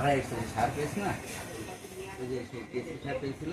আড়াই একশো সার পেয়েছে না? ওই যে সেই কেসি সার পেয়েছিল।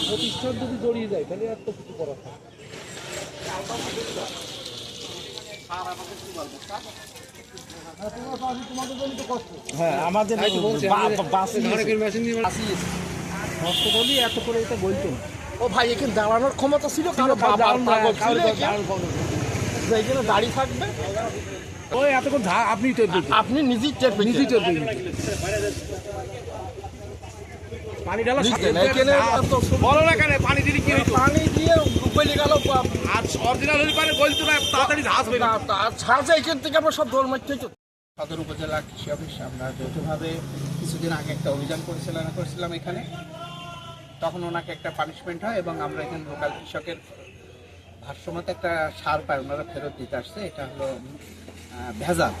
প্রতিষ্ঠান যদি জড়িয়ে যায় তাহলে আর তো কিছু করার থাকে হ্যাঁ আমাদের হসপিটালই এত করে এটা বলতো ও ভাই এখানে দাঁড়ানোর ক্ষমতা ছিল কারও কারও এখানে? দাঁড়িয়ে থাকবে। ওই এতক্ষণ ধা- আপনি আপনি নিজেই টের নিজেই টের পানি ঢালা এখানে বলো না কেন পানি দিলে কি হইতো? পানি দিয়ে গলে গেল আর অরিজিনাল হলে পারে বলতো না তাড়াতাড়ি ঝাঁজ হয়ে ছাড়ছে এখান থেকে আমরা সব দৌড় মারতে সদর উপজেলা কৃষি অফিস আমরা যৌথভাবে কিছুদিন আগে একটা অভিযান পরিচালনা করেছিলাম এখানে। তখন ওনাকে একটা পানিশমেন্ট হয় এবং আমরা এখানে লোকাল কৃষকের ভারসাম্যতে একটা সার পায় ওনারা ফেরত দিতে আসছে। এটা হলো ভেজাল।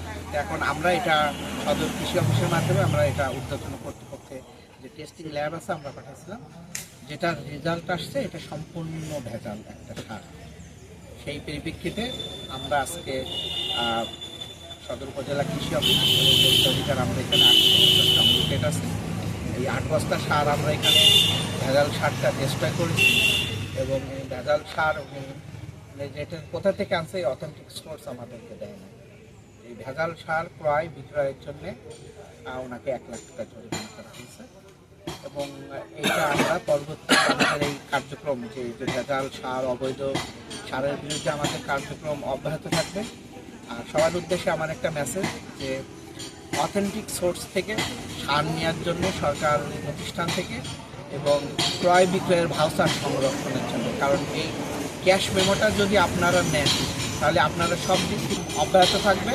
এখন আমরা এটা সদর কৃষি অফিসের মাধ্যমে আমরা এটা উদ্যোতন কর্তৃপক্ষে যে টেস্টিং ল্যাব আছে আমরা পাঠাচ্ছিলাম, যেটার রেজাল্ট আসছে, এটা সম্পূর্ণ ভেজাল একটা সার। সেই পরিপ্রেক্ষিতে আমরা আজকে সদর উপজেলা কৃষি অফিস অধিকার আমরা এখানে আট আছে। এই আট বস্তা সার আমরা এখানে ভেজাল সারটা চেষ্টা করেছি এবং এই ভেজাল সার মানে যেটা কোথা থেকে আনছে, এই অথেন্টিক সোর্স আমাদেরকে দেয় না এই ভেজাল সার ক্রয় বিক্রয়ের জন্যে ওনাকে এক লাখ টাকা জরিমানা করা হয়েছে। এবং এটা আমরা পরবর্তী আমাদের এই কার্যক্রম যে ভেজাল সার, অবৈধ সারের বিরুদ্ধে আমাদের কার্যক্রম অব্যাহত থাকবে। আর সবার উদ্দেশ্যে আমার একটা মেসেজ যে অথেন্টিক সোর্স থেকে সার নেওয়ার জন্য সরকার প্রতিষ্ঠান থেকে এবং ক্রয় বিক্রয়ের ভাউচার সংরক্ষণের জন্য। কারণ এই ক্যাশ মেমোটা যদি আপনারা নেন, তাহলে আপনারা সব দিক অব্যাহত থাকবে।